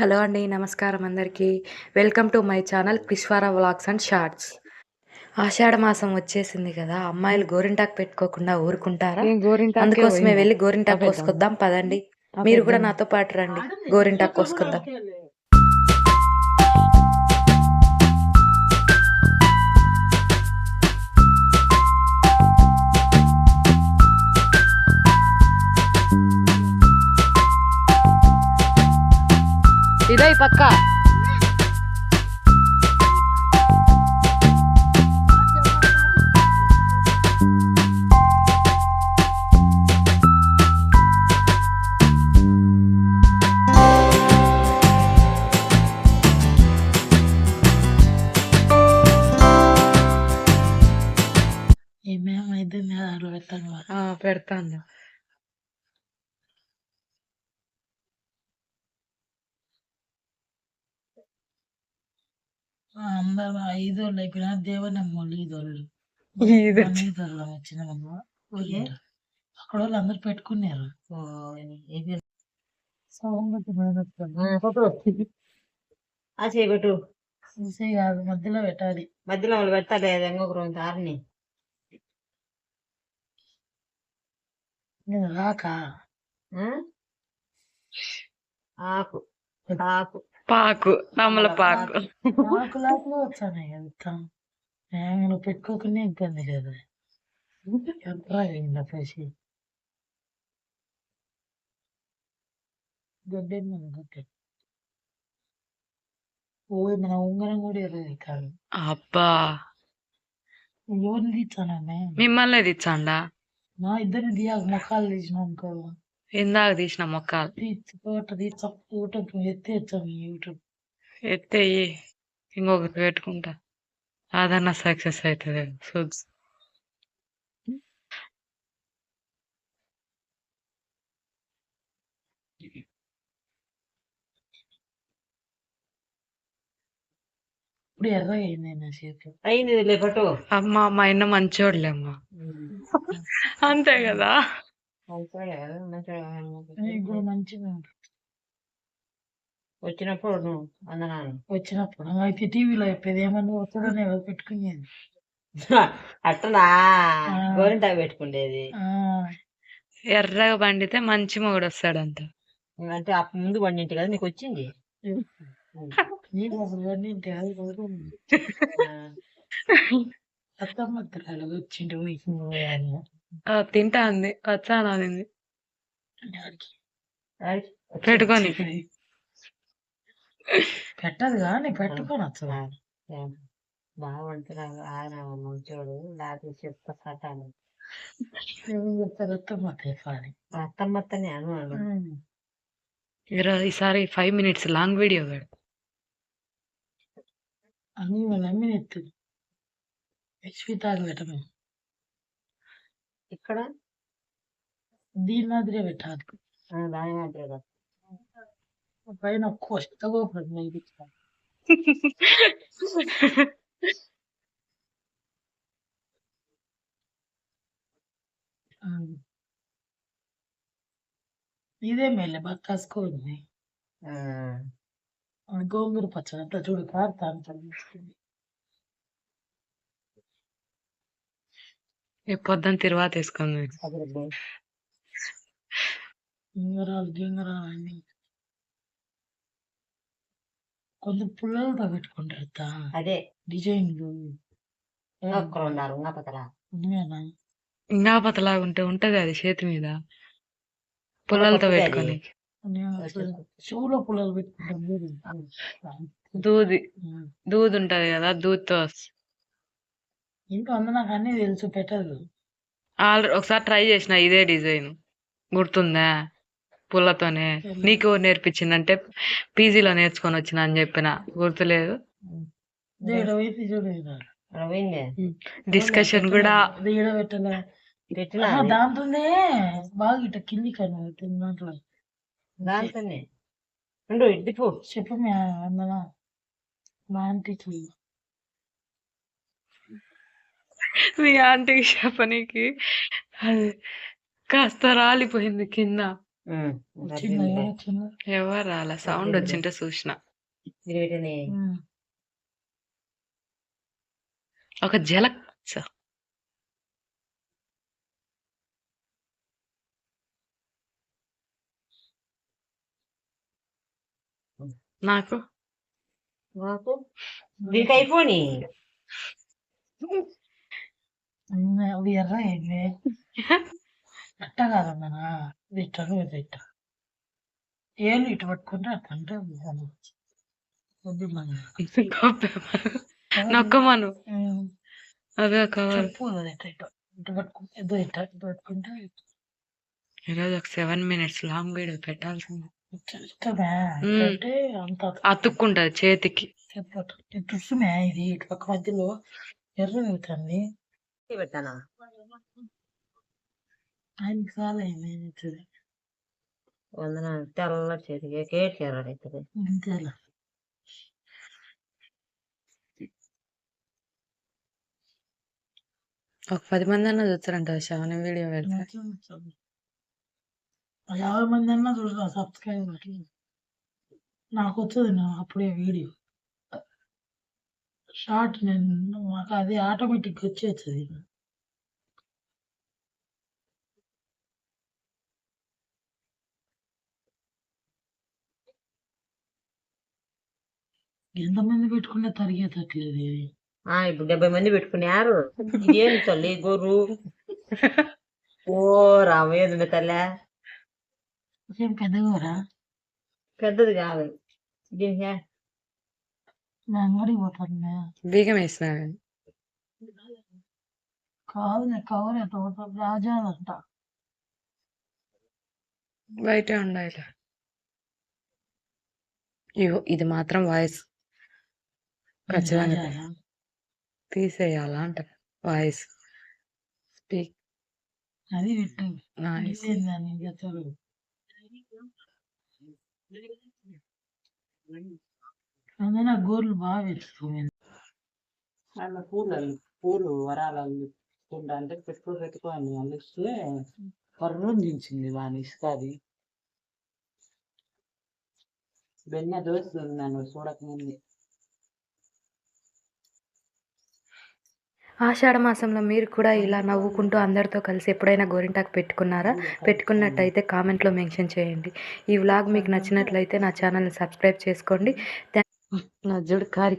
Hello అండి నమస్కారం అందరికీ. Welcome to my channel Krishwara vlogs and shorts. ఆషాఢ మాసం వచ్చేసింది కదా అమ్మాయిలు గోరింటాకు పెట్టుకోకుండా ఊరుకుంటారా? అందుకోసమే వెళ్ళి గోరింటాకు కోసుకొద్దాం పదండి. మీరు కూడా నాతో పాటు రండి గోరింటాకు కోసుకొద్దాం ఇదే ఈ పక్క ఏమేమైతే దాంట్లో పెట్టాను ఆ, పెడతాను అందరూ ఐదు వాళ్ళు అయిపోయినా దేవనమ్మోళ్ళు ఈదోళ్ళు ఇది ఈదోళ్ళు వచ్చినామమ్మ. అక్కడ వాళ్ళు అందరు పెట్టుకున్నారు. ఆ. చేయబెట్టు కాదు మధ్యలో పెట్టాలి. మధ్యలో వాళ్ళు పెట్టాలి ఇంకొక రెండు దారిని. ఇది రాక? ఆకు ఆకు పాకు తమల పాకు ఆకు లాకులు వచ్చాను వెళ్తాం నువ్వు పెట్టుకోకుండా ఇబ్బంది కదా ఎంత అయింది పసి గడ్డి గడ్డి ఓ మన ఉంగరం కూడా ఎర్రది కాదు అబ్బా ఎవరిని తీస్తానమ్మే మిమ్మల్ని తెచ్చండా మా ఇద్దరిని తీయాలి ముఖాలు తీసినాం అనుకో ఇందాక తీసిన మొక్కలు. ఎత్తేయి ఇంకొకటి పెట్టుకుంటా. అదన్నా సక్సెస్ అవుతుంది చూద్దాం ఇప్పుడు ఎర్ర అయింది అమ్మ మా ఆయన మంచోడులే అమ్మ. అంతే కదా? కూడా మంచిగా. వచ్చినప్పుడు నువ్వు అందనాను వచ్చినప్పుడు అయితే టీవీలో అయిపోయింది ఏమన్నా వస్తుందని ఎవరు పెట్టుకునేది అట్టనా. గోరింటాకు పెట్టుకుండేది ఆ, ఎర్రగా పండితే మంచి మొగుడు వస్తాడంట అంటే అప్పుడు ముందు పండింటి కదా నీకు వచ్చింది నీకు అసలు ఉంది. అత్తమ్మ వచ్చిండు. ఆ, తింటా అంది. వచ్చాను అనింది. పెట్టుకొని. పెట్టదు కానీ పెట్టుకొని అసలు బాగుంటున్నావు ఆయన మంచోడు లేకపోతే చెప్తా సటాను ఏం చెప్తారు? అత్తమ్మ తెఫాని అత్తమ్మత్తనే అను అను. ఈరోజు ఈసారి ఫైవ్ మినిట్స్ లాంగ్ వీడియో పెడు అన్ని నమ్మి ఎత్తుంది హెచ్పి తాగి పెట్టము ఇక్కడ? దీని మాదిరే పెట్టాలి దాని కదా. పైన కొత్తగా పడింది ఇదే మేలే బాగా కాసుకోండి ఆ, గోంగూర పచ్చడి అంతా చూడు కారుతాను పొద్దున్న తిరువాత వేసుకుంది అదే గింగరాలు గింగరాలు అన్ని కొందరు పుల్లలతో పెట్టుకుంటారు. అదే. డిజైన్లు. ఇంకొకరు ఉన్నారు ఉంటే ఉంటది అది చేతి మీద. పుల్లలతో. పెట్టుకొని చెవులో పుల్లలు పెట్టుకుంటాం. దూది. దూది ఉంటది కదా దూదితో ఇంట్లో అందు నాకు అన్ని తెలుసు పెట్టదు. ఆల్రెడీ ఒకసారి ట్రై చేసిన ఇదే డిజైన్. గుర్తుందా? పుల్లతోనే. నీకు ఎవరు నేర్పించిందంటే పీజీలో నేర్చుకొని వచ్చిన అని చెప్పిన. గుర్తులేదు? డిస్కషన్ కూడా దాంతోనే. బాగా ఇట కింది దాంట్లో. దాంతోనే? చెప్పు మీ అన్న మా ఆంటీకి ఆంటీకి చెప్పనీకి. అది కాస్త రాలిపోయింది కింద. ఎవరు రాలా? సౌండ్ వచ్చింటే చూసిన. ఒక జలక్ చ. నాకు? నాకు? ఉమ్, అవి ఎర్ర ఇవి అట్ట కాదన్నా ఇది ఇట్ట ఇది ఇట్ట ఏళ్ళు ఇటు పట్టుకుంటే అట్లంటే నొక్కమను అదే ఇట్ట ఇటు పట్టుకుంటే ఇదో ఇట్ట ఇటు పట్టుకుంటే ఈరోజు ఒక సెవెన్ మినిట్స్ లాంగ్ వీడియో పెట్టాల్సింది అతుక్కుంటది చేతికి ఇది ఇటు పక్క మధ్యలో ఎర్ర ఇది పెట్టానా? ఆయనకి చాలా అవుతుంది వందన తెల్ల చేతికి కేట్ చేరాడైతుంది అంతేలా. ఒక పది మంది అన్న చూస్తారంట శ్రావణ వీడియో పెడితే. యాభై మంది అన్నా చూడరా సబ్స్క్రైబ్ నాకు వచ్చేది అప్పుడే వీడియో. షార్ట్ నేను మాకు అది ఆటోమేటిక్ వచ్చేస్తుంది. ఎంతమంది పెట్టుకున్నా తరిగేటట్లేదు. ఇది ఆ ఇప్పుడు డెబ్బై మంది పెట్టుకున్నారు. ఇదేం తల్లి గొర్రు? ఓ రామయ్యది తల్లి? ఏం పెద్దగా పెద్దది కాదు. దీనికి నా అంగడికి పోతాను బీగం వేసిన కాదు నేను కవర్ ఎంత పోతాను రాజా అంట. బయటే ఉండాలి ఇగో ఇది మాత్రం వాయిస్. ఖచ్చితంగా. తీసేయాలా అంట. వాయిస్. స్పీక్. అది పెట్టు. నాయిస్ దాన్ని చెప్తారు అదే నా గోర్లు బాగా పెట్టుకోవాలి అలా పూలు పూలు వరాలు అల్లుకుంటా అంటే పెట్టుకో పెట్టుకో అని అల్లిస్తే కర్రం దించింది వాని ఇసుక అది. బెన్న దోస్తుంది నన్ను చూడకముందు. ఆషాఢ మాసంలో మీరు కూడా ఇలా నవ్వుకుంటూ అందరితో కలిసి ఎప్పుడైనా గోరింటాకు పెట్టుకున్నారా? పెట్టుకున్నట్టయితే కామెంట్లో మెన్షన్ చేయండి. ఈ వ్లాగ్ మీకు నచ్చినట్లయితే నా ఛానల్ని సబ్స్క్రైబ్ చేసుకోండి. నా జుడు కారి